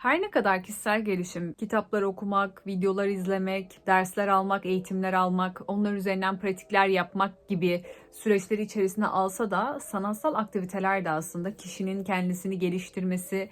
Her ne kadar kişisel gelişim, kitaplar okumak, videolar izlemek, dersler almak, eğitimler almak, onlar üzerinden pratikler yapmak gibi süreçleri içerisine alsa da sanatsal aktiviteler de aslında kişinin kendisini geliştirmesi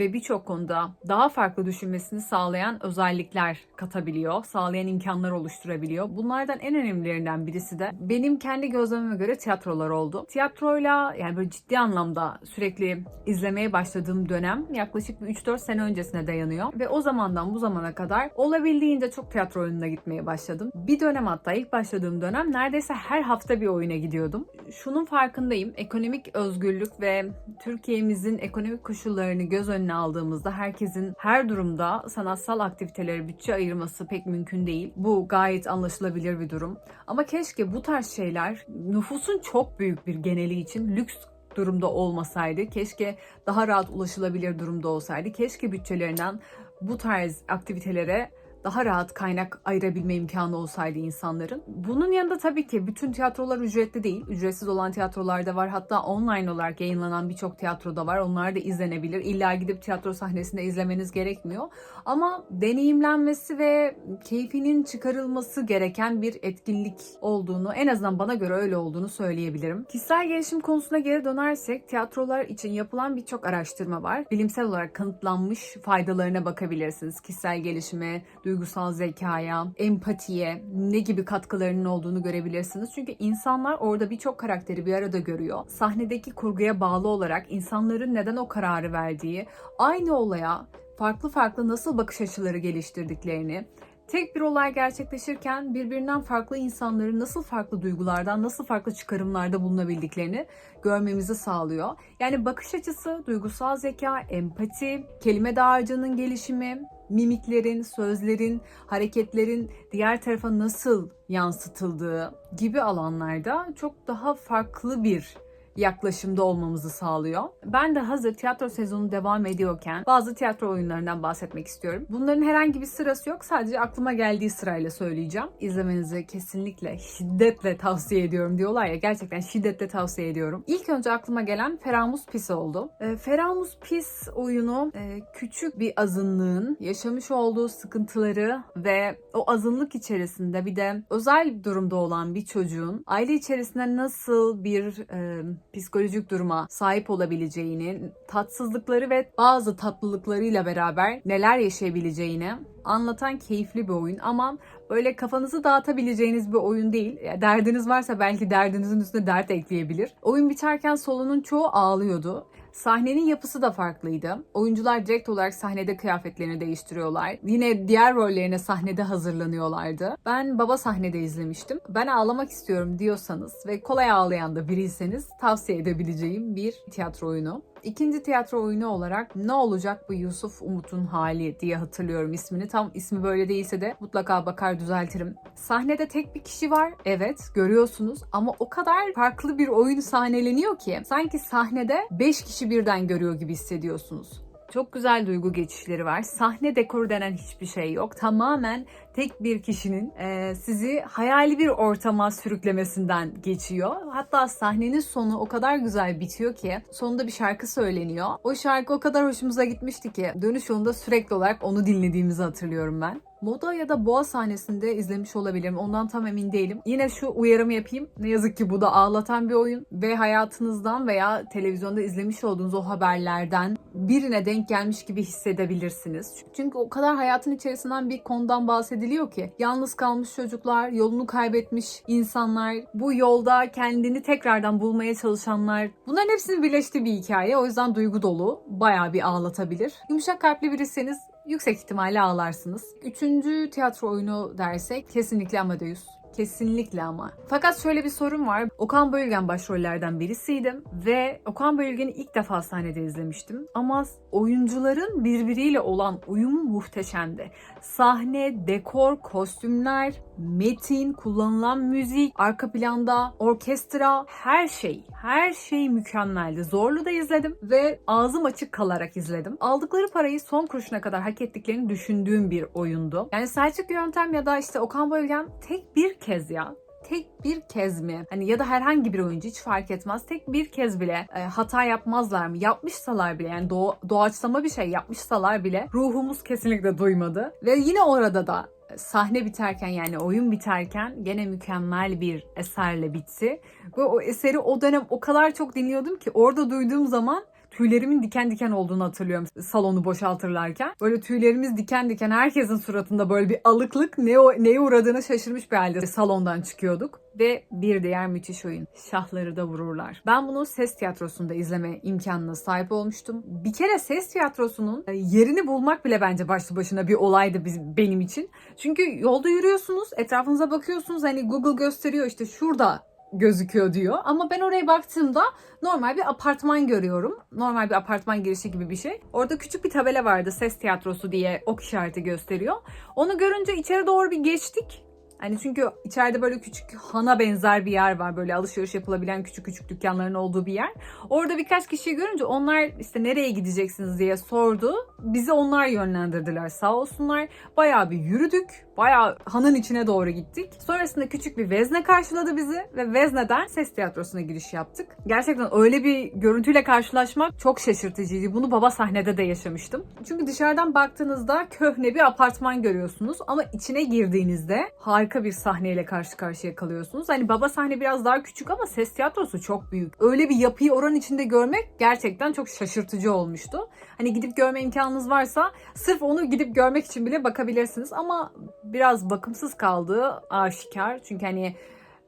ve birçok konuda daha farklı düşünmesini sağlayan özellikler katabiliyor, sağlayan imkanlar oluşturabiliyor. Bunlardan en önemlilerinden birisi de benim kendi gözlemime göre tiyatrolar oldu. Tiyatroyla yani böyle ciddi anlamda sürekli izlemeye başladığım dönem yaklaşık bir 3-4 sene öncesine dayanıyor. Ve o zamandan bu zamana kadar olabildiğince çok tiyatro oyununa gitmeye başladım. Bir dönem hatta ilk başladığım dönem neredeyse her hafta bir oyuna gidiyordum. Şunun farkındayım. Ekonomik özgürlük ve Türkiye'mizin ekonomik koşullarını göz önüne aldığımızda herkesin her durumda sanatsal aktivitelere bütçe ayırması pek mümkün değil. Bu gayet anlaşılabilir bir durum. Ama keşke bu tarz şeyler nüfusun çok büyük bir geneli için lüks durumda olmasaydı. Keşke daha rahat ulaşılabilir durumda olsaydı. Keşke bütçelerinden bu tarz aktivitelere daha rahat kaynak ayırabilme imkanı olsaydı insanların. Bunun yanında tabii ki bütün tiyatrolar ücretli değil. Ücretsiz olan tiyatrolar da var. Hatta online olarak yayınlanan birçok tiyatro da var. Onlar da izlenebilir. İlla gidip tiyatro sahnesinde izlemeniz gerekmiyor. Ama deneyimlenmesi ve keyfinin çıkarılması gereken bir etkinlik olduğunu, en azından bana göre öyle olduğunu söyleyebilirim. Kişisel gelişim konusuna geri dönersek tiyatrolar için yapılan birçok araştırma var. Bilimsel olarak kanıtlanmış faydalarına bakabilirsiniz. Kişisel gelişime, duygusal zekaya, empatiye ne gibi katkılarının olduğunu görebilirsiniz. Çünkü insanlar orada birçok karakteri bir arada görüyor. Sahnedeki kurguya bağlı olarak insanların neden o kararı verdiği, aynı olaya farklı farklı nasıl bakış açıları geliştirdiklerini, tek bir olay gerçekleşirken birbirinden farklı insanların nasıl farklı duygulardan, nasıl farklı çıkarımlarda bulunabildiklerini görmemizi sağlıyor. Yani bakış açısı, duygusal zeka, empati, kelime dağarcığının gelişimi, mimiklerin, sözlerin, hareketlerin diğer tarafa nasıl yansıtıldığı gibi alanlarda çok daha farklı bir yaklaşımda olmamızı sağlıyor. Ben de hazır tiyatro sezonu devam ediyorken bazı tiyatro oyunlarından bahsetmek istiyorum. Bunların herhangi bir sırası yok. Sadece aklıma geldiği sırayla söyleyeceğim. İzlemenizi kesinlikle şiddetle tavsiye ediyorum diyorlar ya. Gerçekten şiddetle tavsiye ediyorum. İlk önce aklıma gelen Feramus Pis oldu. E, Feramus Pis oyunu e, küçük bir azınlığın yaşamış olduğu sıkıntıları ve o azınlık içerisinde bir de özel durumda olan bir çocuğun aile içerisinde nasıl bir e, psikolojik duruma sahip olabileceğini, tatsızlıkları ve bazı tatlılıklarıyla beraber neler yaşayabileceğini anlatan keyifli bir oyun ama böyle kafanızı dağıtabileceğiniz bir oyun değil. Derdiniz varsa belki derdinizin üstüne dert ekleyebilir. Oyun biterken solunun çoğu ağlıyordu. Sahnenin yapısı da farklıydı. Oyuncular direkt olarak sahnede kıyafetlerini değiştiriyorlar. Yine diğer rollerine sahnede hazırlanıyorlardı. Ben baba sahnede izlemiştim. Ben ağlamak istiyorum diyorsanız ve kolay ağlayan da biriyseniz tavsiye edebileceğim bir tiyatro oyunu. İkinci tiyatro oyunu olarak Ne Olacak Bu Yusuf Umut'un Hali diye hatırlıyorum ismini. Tam ismi böyle değilse de mutlaka bakar düzeltirim. Sahnede tek bir kişi var. Evet görüyorsunuz ama o kadar farklı bir oyun sahneleniyor ki sanki sahnede 5 kişi birden görüyor gibi hissediyorsunuz. Çok güzel duygu geçişleri var. Sahne dekoru denen hiçbir şey yok. Tamamen tek bir kişinin e, sizi hayali bir ortama sürüklemesinden geçiyor. Hatta sahnenin sonu o kadar güzel bitiyor ki sonunda bir şarkı söyleniyor. O şarkı o kadar hoşumuza gitmişti ki dönüş yolunda sürekli olarak onu dinlediğimizi hatırlıyorum ben. Moda ya da Boğa sahnesinde izlemiş olabilirim. Ondan tam emin değilim. Yine şu uyarımı yapayım. Ne yazık ki bu da ağlatan bir oyun ve hayatınızdan veya televizyonda izlemiş olduğunuz o haberlerden birine denk gelmiş gibi hissedebilirsiniz. Çünkü o kadar hayatın içerisinden bir konudan bahsediliyor ki yalnız kalmış çocuklar, yolunu kaybetmiş insanlar, bu yolda kendini tekrardan bulmaya çalışanlar. Bunların hepsinin birleştiği bir hikaye. O yüzden duygu dolu. Bayağı bir ağlatabilir. Yumuşak kalpli biriyseniz yüksek ihtimalle ağlarsınız. Üçüncü tiyatro oyunu dersek kesinlikle Amadeus. Kesinlikle ama. Fakat şöyle bir sorun var. Okan Bayülgen başrollerden birisiydim ve Okan Bayülgen'i ilk defa sahnede izlemiştim. Ama oyuncuların birbiriyle olan uyumu muhteşemdi. Sahne, dekor, kostümler, metin, kullanılan müzik, arka planda orkestra, her şey, her şey mükemmeldi. Zorlu da izledim ve ağzım açık kalarak izledim. Aldıkları parayı son kuruşuna kadar hak ettiklerini düşündüğüm bir oyundu. Yani Selçuk Yöntem ya da işte Okan Bayülgen tek bir kez ya tek bir kez mi? Hani ya da herhangi bir oyuncu hiç fark etmez. Tek bir kez bile e, hata yapmazlar mı? Yapmışsalar bile yani doğa- doğaçlama bir şey yapmışsalar bile ruhumuz kesinlikle duymadı. Ve yine orada da sahne biterken yani oyun biterken gene mükemmel bir eserle bitti. Ve o eseri o dönem o kadar çok dinliyordum ki orada duyduğum zaman tüylerimin diken diken olduğunu hatırlıyorum salonu boşaltırlarken. Böyle tüylerimiz diken diken herkesin suratında böyle bir alıklık ne o, neye uğradığını şaşırmış bir halde salondan çıkıyorduk. Ve bir diğer müthiş oyun. Şahları da vururlar. Ben bunu ses tiyatrosunda izleme imkanına sahip olmuştum. Bir kere ses tiyatrosunun e, yerini bulmak bile bence başlı başına bir olaydı benim için. Çünkü yolda yürüyorsunuz, etrafınıza bakıyorsunuz. Hani Google gösteriyor işte şurada gözüküyor diyor. Ama ben oraya baktığımda normal bir apartman görüyorum. Normal bir apartman girişi gibi bir şey. Orada küçük bir tabela vardı ses tiyatrosu diye ok işareti gösteriyor. Onu görünce içeri doğru bir geçtik. Hani çünkü içeride böyle küçük hana benzer bir yer var. Böyle alışveriş yapılabilen küçük küçük dükkanların olduğu bir yer. Orada birkaç kişiyi görünce onlar işte nereye gideceksiniz diye sordu. Bizi onlar yönlendirdiler sağ olsunlar. Bayağı bir yürüdük. Bayağı hanın içine doğru gittik. Sonrasında küçük bir vezne karşıladı bizi ve vezneden ses tiyatrosuna giriş yaptık. Gerçekten öyle bir görüntüyle karşılaşmak çok şaşırtıcıydı. Bunu baba sahnede de yaşamıştım. Çünkü dışarıdan baktığınızda köhne bir apartman görüyorsunuz ama içine girdiğinizde harika bir sahneyle karşı karşıya kalıyorsunuz. Hani baba sahne biraz daha küçük ama ses tiyatrosu çok büyük. Öyle bir yapıyı oranın içinde görmek gerçekten çok şaşırtıcı olmuştu. Hani gidip görme imkanınız varsa sırf onu gidip görmek için bile bakabilirsiniz ama biraz bakımsız kaldığı aşikar. Çünkü hani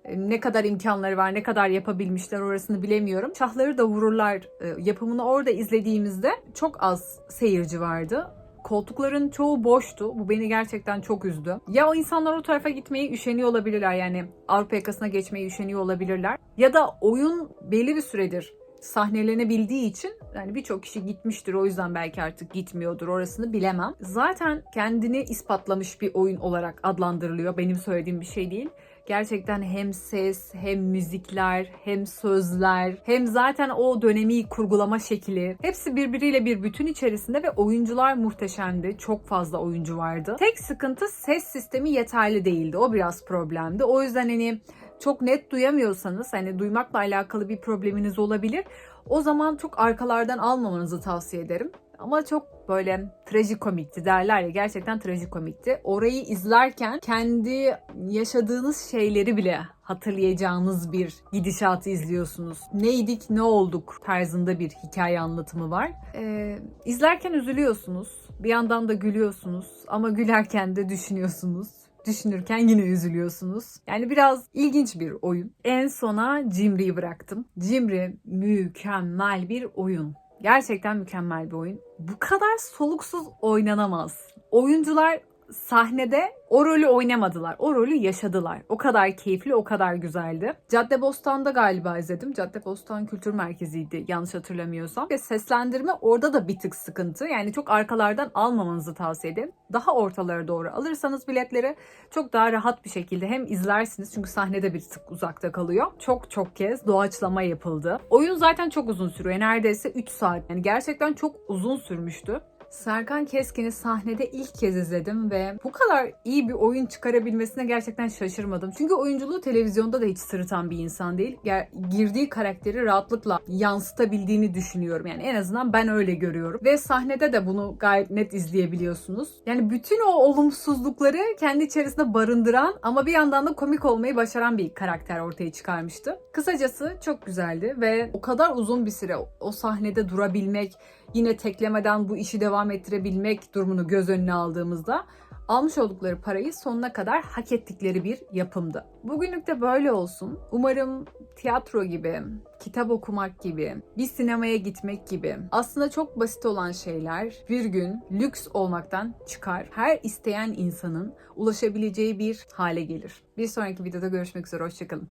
e, ne kadar imkanları var, ne kadar yapabilmişler orasını bilemiyorum. Şahları da vururlar e, yapımını orada izlediğimizde çok az seyirci vardı. Koltukların çoğu boştu. Bu beni gerçekten çok üzdü. Ya o insanlar o tarafa gitmeyi üşeniyor olabilirler. Yani Avrupa yakasına geçmeyi üşeniyor olabilirler. Ya da oyun belli bir süredir sahnelenebildiği için yani birçok kişi gitmiştir o yüzden belki artık gitmiyordur orasını bilemem. Zaten kendini ispatlamış bir oyun olarak adlandırılıyor. Benim söylediğim bir şey değil. Gerçekten hem ses, hem müzikler, hem sözler, hem zaten o dönemi kurgulama şekli hepsi birbiriyle bir bütün içerisinde ve oyuncular muhteşemdi. Çok fazla oyuncu vardı. Tek sıkıntı ses sistemi yeterli değildi. O biraz problemdi. O yüzden hani çok net duyamıyorsanız hani duymakla alakalı bir probleminiz olabilir. O zaman çok arkalardan almamanızı tavsiye ederim. Ama çok böyle trajikomikti derler ya gerçekten trajikomikti. Orayı izlerken kendi yaşadığınız şeyleri bile hatırlayacağınız bir gidişatı izliyorsunuz. Neydik ne olduk tarzında bir hikaye anlatımı var. Ee, izlerken üzülüyorsunuz. Bir yandan da gülüyorsunuz ama gülerken de düşünüyorsunuz düşünürken yine üzülüyorsunuz. Yani biraz ilginç bir oyun. En sona Cimri'yi bıraktım. Cimri mükemmel bir oyun. Gerçekten mükemmel bir oyun. Bu kadar soluksuz oynanamaz. Oyuncular sahnede o rolü oynamadılar. O rolü yaşadılar. O kadar keyifli, o kadar güzeldi. Caddebostan'da galiba izledim. Caddebostan Kültür Merkezi'ydi yanlış hatırlamıyorsam. Ve seslendirme orada da bir tık sıkıntı. Yani çok arkalardan almamanızı tavsiye ederim. Daha ortalara doğru alırsanız biletleri çok daha rahat bir şekilde hem izlersiniz çünkü sahnede bir tık uzakta kalıyor. Çok çok kez doğaçlama yapıldı. Oyun zaten çok uzun sürüyor. Neredeyse 3 saat. Yani gerçekten çok uzun sürmüştü. Serkan Keskin'i sahnede ilk kez izledim ve bu kadar iyi bir oyun çıkarabilmesine gerçekten şaşırmadım. Çünkü oyunculuğu televizyonda da hiç sırıtan bir insan değil. Girdiği karakteri rahatlıkla yansıtabildiğini düşünüyorum. Yani en azından ben öyle görüyorum. Ve sahnede de bunu gayet net izleyebiliyorsunuz. Yani bütün o olumsuzlukları kendi içerisinde barındıran ama bir yandan da komik olmayı başaran bir karakter ortaya çıkarmıştı. Kısacası çok güzeldi ve o kadar uzun bir süre o sahnede durabilmek, yine teklemeden bu işi devam ettirebilmek durumunu göz önüne aldığımızda almış oldukları parayı sonuna kadar hak ettikleri bir yapımdı. Bugünlük de böyle olsun. Umarım tiyatro gibi, kitap okumak gibi, bir sinemaya gitmek gibi aslında çok basit olan şeyler bir gün lüks olmaktan çıkar. Her isteyen insanın ulaşabileceği bir hale gelir. Bir sonraki videoda görüşmek üzere. Hoşçakalın.